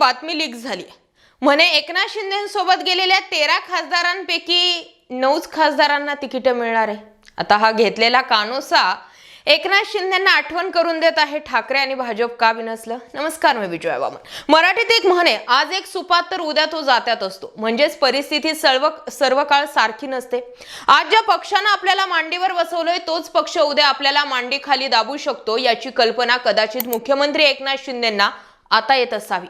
बातमी लीक झाली. म्हणे एकनाथ शिंदेसोबत गेलेल्या तेरा खासदारांपैकी नऊच खासदारांना तिकीट मिळणार आहे. आता हा घेतलेला कानोसा एकनाथ शिंदेना आठवण करून देत आहे. ठाकरे आणि भाजप का बिनसलं नमस्कार मी विजय वामन. मराठीत एक म्हणे आज एक सुपात तर उद्या तो जात्यात असतो. म्हणजेच परिस्थिती सर्व सर्व काळ सारखी नसते. आज ज्या पक्षानं आपल्याला मांडीवर बसवलंय तोच पक्ष उद्या आपल्याला मांडीखाली दाबू शकतो याची कल्पना कदाचित मुख्यमंत्री एकनाथ शिंदेना आता येत असावी.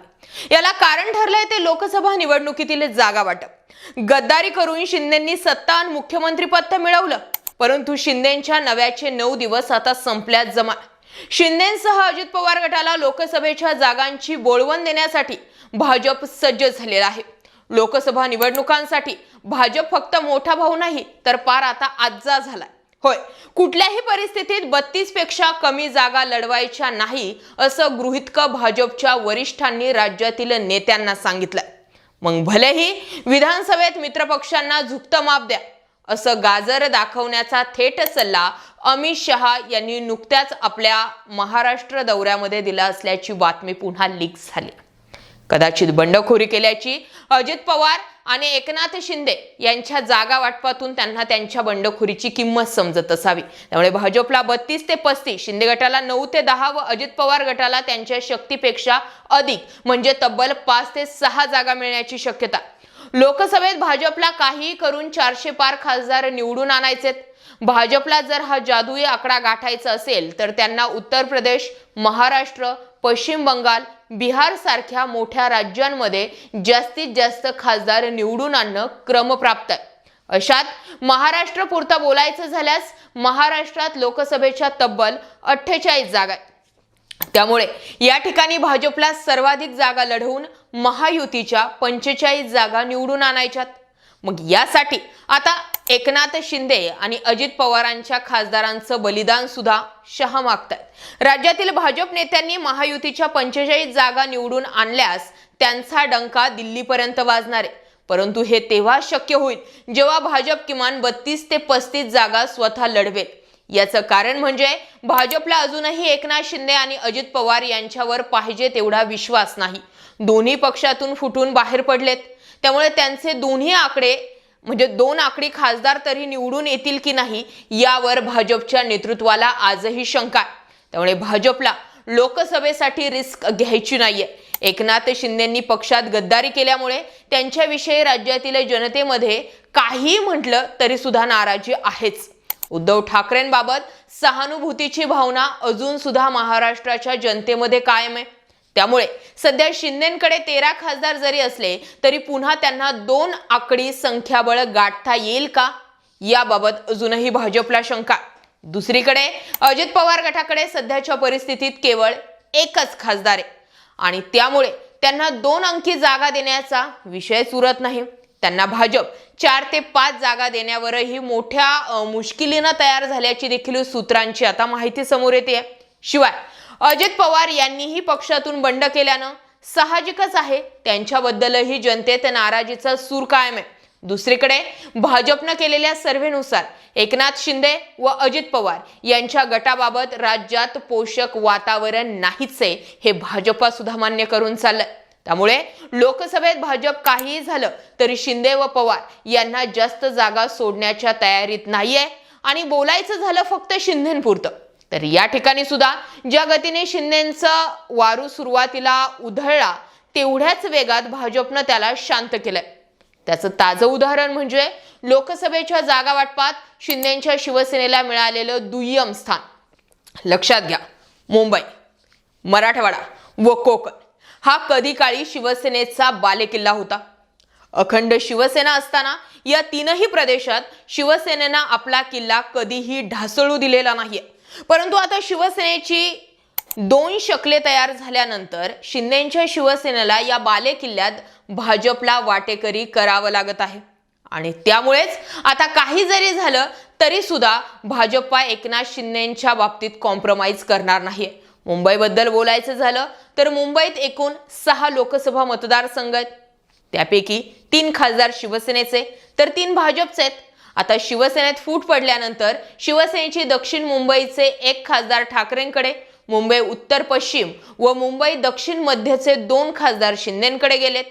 याला कारण ठरलंय ते लोकसभा निवडणुकीतील जागा वाटप. गद्दारी करून शिंदेंनी सत्ता आणि मुख्यमंत्रीपद तर मिळवलं परंतु शिंदेच्या नव्याचे नऊ दिवस आता संपल्यात जमा. शिंदेसह अजित पवार गटाला लोकसभेच्या जागांची बोळवण देण्यासाठी भाजप सज्ज झालेला आहे. लोकसभा निवडणुकांसाठी भाजप फक्त मोठा भाऊ नाही तर पार आता आज्जा झालाय. होय. कुठल्याही परिस्थितीत बत्तीसपेक्षा कमी जागा लढवायच्या नाही असं गृहितक भाजपच्या वरिष्ठांनी राज्यातील नेत्यांना सांगितलं. मग भलेही विधानसभेत मित्रपक्षांना झुकतं माप द्या असं गाजर दाखवण्याचा थेट सल्ला अमित शहा यांनी नुकत्याच आपल्या महाराष्ट्र दौऱ्यामध्ये दिला असल्याची बातमी पुन्हा लीक झाली. कदाचित बंडखोरी केल्याची अजित पवार आणि एकनाथ शिंदे यांच्या जागा वाटपातून त्यांना त्यांच्या बंडखोरीची किंमत समजत असावी. त्यामुळे भाजपला बत्तीस ते पस्तीस शिंदे गटाला नऊ ते दहा व अजित पवार गटाला त्यांच्या शक्तीपेक्षा अधिक म्हणजे तब्बल पाच ते सहा जागा मिळण्याची शक्यता. लोकसभेत भाजपला काही करून चारशे पार खासदार निवडून आणायचेत. भाजपला जर हा जादुई आकडा गाठायचा असेल तर त्यांना उत्तर प्रदेश महाराष्ट्र पश्चिम बंगाल बिहार सारख्या मोठ्या राज्यांमध्ये जास्तीत जास्त खासदार निवडून आणणं क्रमप्राप्त आहे. अशात महाराष्ट्र पुरता बोलायचं झाल्यास महाराष्ट्रात लोकसभेच्या तब्बल अठ्ठेचाळीस जागा आहेत. त्यामुळे या ठिकाणी भाजपला सर्वाधिक जागा लढवून महायुतीच्या पंचेचाळीस जागा निवडून आणायच्यात. मग यासाठी आता एकनाथ शिंदे आणि अजित पवारांच्या खासदारांचं बलिदान सुद्धा शहा मागतायत. राज्यातील भाजप नेत्यांनी महायुतीच्या पंचेचाळीस जागा निवडून आणल्यास त्यांचा डंका दिल्लीपर्यंत वाजणार आहे. परंतु हे तेव्हा शक्य होईल जेव्हा भाजप किमान बत्तीस ते पस्तीस जागा स्वतः लढवेल. याचं कारण म्हणजे भाजपला अजूनही एकनाथ शिंदे आणि अजित पवार यांच्यावर पाहिजे तेवढा विश्वास नाही. दोन्ही पक्षातून फुटून बाहेर पडलेत. त्यामुळे त्यांचे दोन्ही आकडे म्हणजे दोन आकडी खासदार तरी निवडून येतील की नाही यावर भाजपच्या नेतृत्वाला आजही शंका आहे. त्यामुळे भाजपला लोकसभेसाठी रिस्क घ्यायची नाहीये. एकनाथ शिंदेंनी पक्षात गद्दारी केल्यामुळे त्यांच्याविषयी राज्यातील जनतेमध्ये काही म्हटलं तरी सुद्धा नाराजी आहेच. उद्धव ठाकरेंबाबत सहानुभूतीची भावना अजून सुद्धा महाराष्ट्राच्या जनतेमध्ये कायम आहे. त्यामुळे सध्या शिंदेकडे तेरा खासदार जरी असले तरी पुन्हा त्यांना दोन आकडी संख्याबळ गाठता येईल का? याबाबत अजूनही भाजपला शंका. दुसरीकडे अजित पवार गटाकडे सध्याच्या परिस्थितीत केवळ एकच खासदार आहे. आणि त्यामुळे त्यांना दोन अंकी जागा देण्याचा विषय उरत नाही. त्यांना भाजप चार ते पाच जागा देण्यावरही मोठ्या मुश्किलीनं तयार झाल्याची देखील सूत्रांची आता माहिती समोर येते शिवाय अजित पवार यांनीही पक्षातून बंड केल्यानं साहजिकच आहे त्यांच्याबद्दलही जनतेत नाराजीचा सूर कायम आहे. दुसरीकडे भाजपनं केलेल्या सर्व्हेनुसार एकनाथ शिंदे व अजित पवार यांच्या गटाबाबत राज्यात पोषक वातावरण नाहीच आहे हे भाजपा सुद्धा मान्य करून चाललंय. त्यामुळे लोकसभेत भाजप काहीही झालं तरी शिंदे व पवार यांना जास्त जागा सोडण्याच्या तयारीत नाहीये आणि बोलायचं झालं फक्त शिंदेपुरतं. तर या ठिकाणी सुद्धा ज्या गतीने शिंदेचा वारू सुरुवातीला उधळला तेवढ्याच वेगात भाजपनं त्याला शांत केलंय. त्याचं ताजं उदाहरण म्हणजे लोकसभेच्या जागा वाटपात शिंदेच्या शिवसेनेला मिळालेलं दुय्यम स्थान. लक्षात घ्या मुंबई मराठवाडा व कोकण हा कधी काळी शिवसेनेचा बालेकिल्ला होता. अखंड शिवसेना असताना या तीनही प्रदेशात शिवसेनेनं आपला किल्ला कधीही ढासळू दिलेला नाहीये. परंतु आता शिवसेनेची दोन शकले तयार झाल्यानंतर शिंदेच्या शिवसेनेला या बालेकिल्ल्यात भाजपला वाटेकरी करावं लागत आहे. आणि त्यामुळेच आता काही जरी झालं तरी सुद्धा भाजपा एकनाथ शिंदेच्या बाबतीत कॉम्प्रोमाइज करणार नाही मुंबईबद्दल बोलायचं झालं तर मुंबईत एकूण सहा लोकसभा मतदारसंघ आहेत. त्यापैकी तीन खासदार शिवसेनेचे तर तीन भाजपचे आहेत. आता शिवसेनेत फूट पडल्यानंतर शिवसेनेची दक्षिण मुंबईचे एक खासदार ठाकरेंकडे मुंबई उत्तर पश्चिम व मुंबई दक्षिण मध्यचे दोन खासदार शिंदेकडे गेलेत.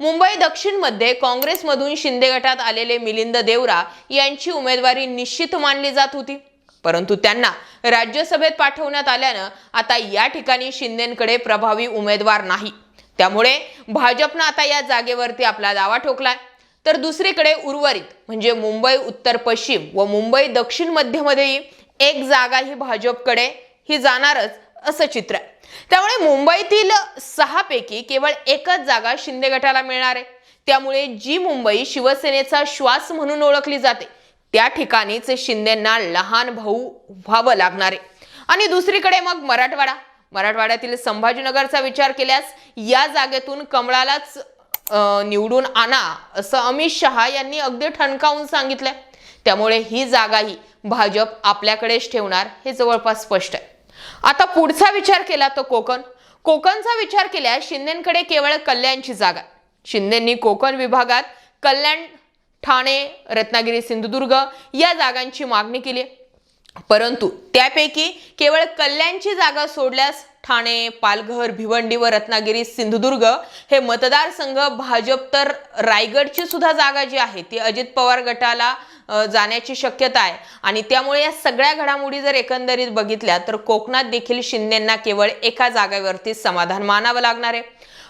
मुंबई दक्षिणमध्ये काँग्रेसमधून शिंदे गटात आलेले मिलिंद देवरा यांची उमेदवारी निश्चित मानली जात होती. परंतु त्यांना राज्यसभेत पाठवण्यात आल्यानं आता या ठिकाणी शिंदेकडे प्रभावी उमेदवार नाही. त्यामुळे भाजपनं आता या जागेवरती आपला दावा ठोकलाय. तर दुसरीकडे उर्वरित म्हणजे मुंबई उत्तर पश्चिम व मुंबई दक्षिण मध्यमध्येही एक जागा ही भाजपकडे ही जाणारच असं चित्र आहे. त्यामुळे मुंबईतील सहा पैकी केवळ एकच जागा शिंदे गटाला मिळणार आहे. त्यामुळे जी मुंबई शिवसेनेचा श्वास म्हणून ओळखली जाते त्या ठिकाणीच शिंदेंना लहान भाऊ व्हावं लागणार आहे. आणि दुसरीकडे मग मराठवाडा. मराठवाड्यातील संभाजीनगरचा विचार केल्यास या जागेतून कमळालाच निवडून आणा असं अमित शहा यांनी अगदी ठणकावून सांगितलंय त्यामुळे ही जागाही भाजप आपल्याकडेच ठेवणार हे जवळपास स्पष्ट आहे आता पुढचा विचार केला तर कोकण कोकणचा विचार केल्यास शिंदेकडे केवळ कल्याणची जागा आहे. शिंदेंनी कोकण विभागात कल्याण ठाणे रत्नागिरी सिंधुदुर्ग या जागांची मागणी केली आहे. परंतु त्यापैकी केवळ कल्याणची जागा सोडल्यास ठाणे पालघर भिवंडी व रत्नागिरी सिंधुदुर्ग हे मतदारसंघ भाजप तर रायगडची सुद्धा जागा जी आहे ती अजित पवार गटाला जाण्याची शक्यता आहे. आणि त्यामुळे या सगळ्या घडामोडी जर एकंदरीत बघितल्या तर कोकणात देखील शिंदेंना केवळ एका जागेवरती समाधान मानावं लागणार आहे.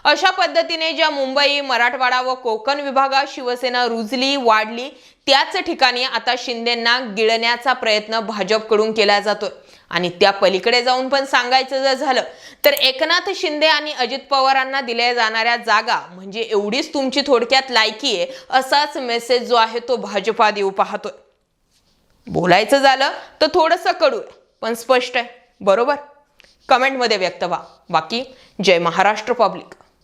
अशा पद्धतीने ज्या मुंबई मराठवाडा व कोकण विभागात शिवसेना रुजली वाढली त्याच ठिकाणी आता शिंदेंना गिळण्याचा प्रयत्न भाजपकडून केला जातोय. आणि त्या पलीकडे जाऊन पण सांगायचं जर झालं तर एकनाथ शिंदे आणि अजित पवारांना दिल्या जाणाऱ्या जागा म्हणजे एवढीच तुमची थोडक्यात लायकी आहे असाच मेसेज जो आहे तो भाजपा देऊ पाहतोय. बोलायचं झालं तर थोडंसं कडू आहे पण स्पष्ट आहे. बरोबर? कमेंटमध्ये व्यक्त व्हा. बाकी जय महाराष्ट्र पब्लिक.